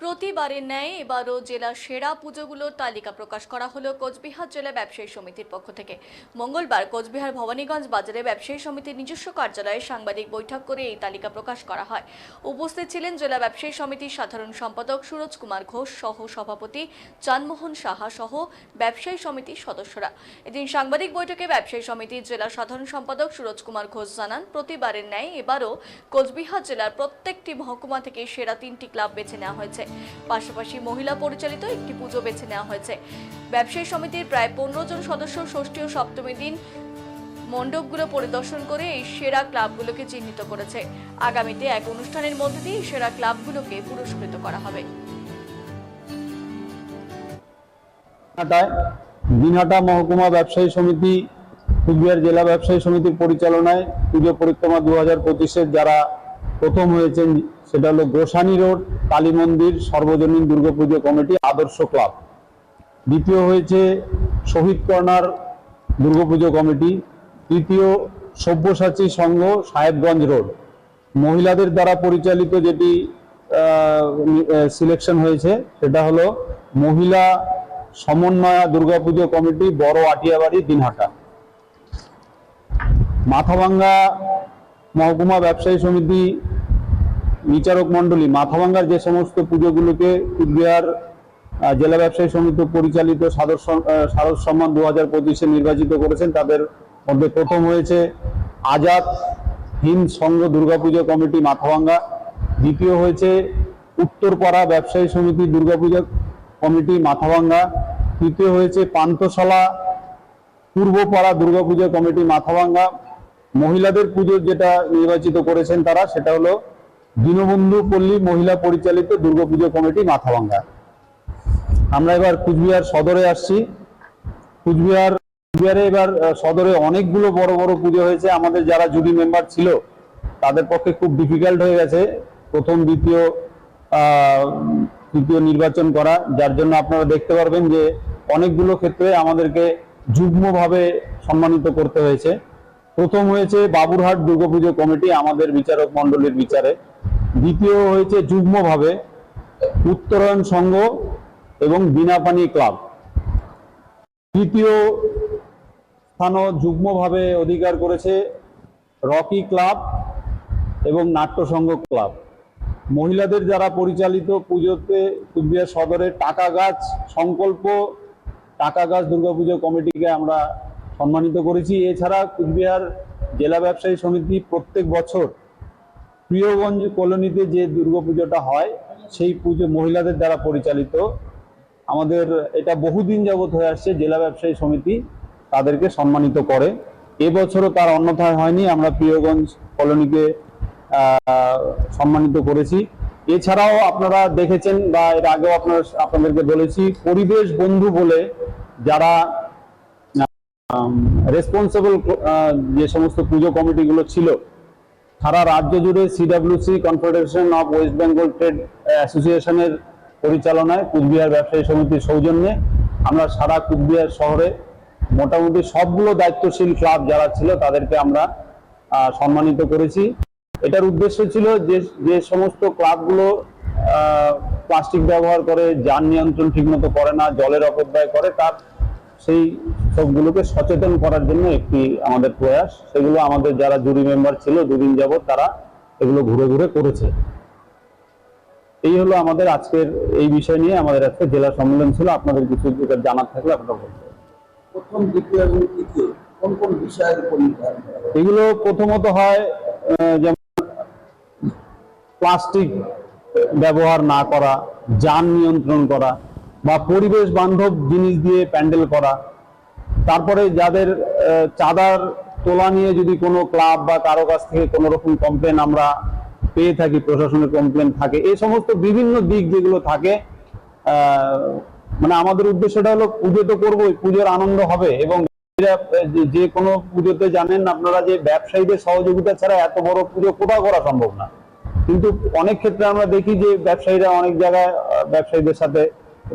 প্রতিবারের ন্যায় এবারও জেলার সেরা পুজোগুলোর তালিকা প্রকাশ করা হলো কোচবিহার জেলা ব্যবসায়ী সমিতির পক্ষ থেকে। মঙ্গলবার কোচবিহার ভবানীগঞ্জ বাজারে ব্যবসায়ী সমিতির নিজস্ব কার্যালয়ে সাংবাদিক বৈঠক করে এই তালিকা প্রকাশ করা হয়। উপস্থিত ছিলেন জেলা ব্যবসায়ী সমিতির সাধারণ সম্পাদক সুরজ কুমার ঘোষ সহ সভাপতি চানমোহন সাহা সহ ব্যবসায়ী সমিতির সদস্যরা। এদিন সাংবাদিক বৈঠকে ব্যবসায়ী সমিতির জেলা সাধারণ সম্পাদক সুরজ কুমার ঘোষ জানান, প্রতিবারের ন্যায় এবারও কোচবিহার জেলার প্রত্যেকটি মহকুমা থেকে সেরা তিনটি ক্লাব বেছে নেওয়া হয়েছে। পাশাপাশি মহিলা পরিচালিত একটি পুজো বেছে নেওয়া হয়েছে। ব্যবসায়ী সমিতির প্রায় পনেরো জন সদস্য ষষ্ঠী ও সপ্তমী দিন মণ্ডপগুলো পরিদর্শন করে এই সেরা ক্লাবগুলোকে চিহ্নিত করেছে। আগামীতে এক অনুষ্ঠানের মধ্যে দিয়ে সেরা ক্লাবগুলোকে পুরস্কৃত করা হবে। দিনহাটা মহকুমা ব্যবসায়ী সমিতি, কুচবিহার জেলা ব্যবসায়ী সমিতির পরিচালনায় পুজো পরিক্রমা দু হাজার যারা প্রথম হয়েছেন, সেটা হলো গোসানি রোড, কালী মন্দির, সর্বজনীন দুর্গাপুজো কমিটি, আদর্শ ক্লাব। দ্বিতীয় হয়েছে শহীদ কর্নার দুর্গাপুজো কমিটি, তৃতীয় সব্যসাচী সংঘ, সাহেবগঞ্জ রোড। মহিলাদের দ্বারা পরিচালিত যেটি সিলেকশন হয়েছে, সেটা হলো মহিলা সমন্বয়া দুর্গাপুজো কমিটি, বড় আটিয়াবাড়ি, দিনহাটা। মাথাভাঙ্গা মহকুমা ব্যবসায়ী সমিতি বিচারক মণ্ডলী মাথাভাঙ্গার যে সমস্ত পুজোগুলোকে কুচবিহার জেলা ব্যবসায়ী সমিতি পরিচালিত সাদর আহ, সম্মান দু হাজার পঁচিশে নির্বাচিত করেছেন তাদের মধ্যে প্রথম হয়েছে আজাদ হিন্দ সংঘ দুর্গাপুজো কমিটি মাথাভাঙ্গা দ্বিতীয় হয়েছে উত্তরপাড়া ব্যবসায়ী সমিতি দুর্গাপুজো কমিটি মাথাভাঙ্গা তৃতীয় হয়েছে পান্থশালা পূর্বপাড়া দুর্গাপুজো কমিটি মাথাভাঙ্গা মহিলাদের পুজো যেটা নির্বাচিত করেছেন তারা, সেটা হলো দীনবন্ধু পল্লী মহিলা পরিচালিত দুর্গাপুজো কমিটি মাথাভাঙ্গা। আমরা এবার কুচবিহার সদরে আসছি। কুচবিহার, কুচবিহারে এবার সদরে অনেকগুলো বড় বড় পুজো হয়েছে। আমাদের যারা জুরি মেম্বার ছিল, তাদের পক্ষে খুব ডিফিকাল্ট হয়ে গেছে প্রথম, দ্বিতীয় তৃতীয় নির্বাচন করা। যার জন্য আপনারা দেখতে পারবেন যে অনেকগুলো ক্ষেত্রে আমাদেরকে যুগ্মভাবে সম্মানিত করতে হয়েছে। প্রথম হয়েছে বাবুরহাট দুর্গাপুজো কমিটি, আমাদের বিচারক মণ্ডলীর বিচারে। দ্বিতীয় হয়েছে যুগ্মভাবে উত্তরায়ণ সংঘ এবং বিনাপানি ক্লাব। তৃতীয় স্থানও যুগ্মভাবে অধিকার করেছে রকি ক্লাব এবং নাট্য সংঘ ক্লাব। মহিলাদের যারা পরিচালিত পুজোতে কুচবিহার সদরে টাকা গাছ সংকল্প, টাকা গাছ দুর্গাপুজো কমিটিকে আমরা সম্মানিত করেছি। এছাড়া কুচবিহার জেলা ব্যবসায়ী সমিতি প্রত্যেক বছর প্রিয়গঞ্জ কলোনিতে যে দুর্গাপুজোটা হয়, সেই পুজো মহিলাদের দ্বারা পরিচালিত। আমাদের এটা বহুদিন যাবত হয়ে আসছে, জেলা ব্যবসায়ী সমিতি তাদেরকে সম্মানিত করে। এবছরও তার অন্যথায় হয়নি, আমরা প্রিয়গঞ্জ কলোনিকে সম্মানিত করেছি। এছাড়াও আপনারা দেখেছেন বা এর আগেও আপনার, আপনাদেরকে বলেছি, পরিবেশ বন্ধু বলে যারা রেসপন্সিবল যে সমস্ত পুজো কমিটিগুলো ছিল, সারা রাজ্য জুড়ে CWC confederation of West Bengal trade অ্যাসোসিয়েশনের পরিচালনায় কুচবিহার ব্যবসায়ী সমিতির সৌজন্যে আমরা সারা কুচবিহার শহরে মোটামুটি সবগুলো দায়িত্বশীল ক্লাব যারা ছিল তাদেরকে আমরা সম্মানিত করেছি। এটার উদ্দেশ্য ছিল যে যে সমস্ত ক্লাবগুলো প্লাস্টিক ব্যবহার করে যান নিয়ন্ত্রণ ঠিকমতো করে না, জলের অপব্যয় করে, তার সেই সবগুলোকে সচেতন করার জন্য একটি আমাদের প্রয়াস সেগুলো আমাদের যারা জুরি মেম্বার ছিল দুদিন যাবত তারা এগুলো ঘুরে ঘুরে করেছে এই হলো আমাদের আজকের এই বিষয় নিয়ে আমাদের আজকে জেলা সম্মেলন ছিল আপনাদের কিছু জানার থাকলে আপনারা বলতে পারেন। প্রথম দ্বিতীয় এবং তৃতীয় কোন কোন বিষয়ের উপর? এগুলো প্রথমত হয় যেমন প্লাস্টিক ব্যবহার না করা যান নিয়ন্ত্রণ করা বা পরিবেশ বান্ধব জিনিস দিয়ে প্যান্ডেল করা। তারপরে যাদের চাঁদার তোলা নিয়ে যদি কোনো ক্লাব বা কারও কাছ থেকে কোনো রকম কমপ্লেন আমরা পেয়ে থাকি, প্রশাসনের কমপ্লেন থাকে, এই সমস্ত বিভিন্ন দিক যেগুলো থাকে মানে আমাদের উদ্দেশ্যটা হলো পুজো তো করবোই, পুজোর আনন্দ হবে এবং যে কোনো পুজোতে জানেন আপনারা যে ব্যবসায়ীদের সহযোগিতা ছাড়া এত বড় পুজো কোথাও করা সম্ভব না। কিন্তু অনেক ক্ষেত্রে আমরা দেখি যে ব্যবসায়ীরা অনেক জায়গায় ব্যবসায়ীদের সাথে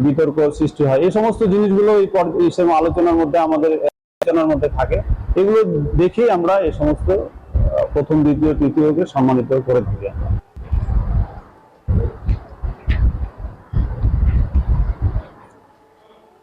বিতর্ক সৃষ্টি হয় এই সমস্ত জিনিসগুলো এই আলোচনার মধ্যে আমাদের, আলোচনার মধ্যে থাকে এগুলো দেখেই আমরা এই সমস্ত প্রথম, দ্বিতীয়, তৃতীয়কে সম্মানিত করে থাকি।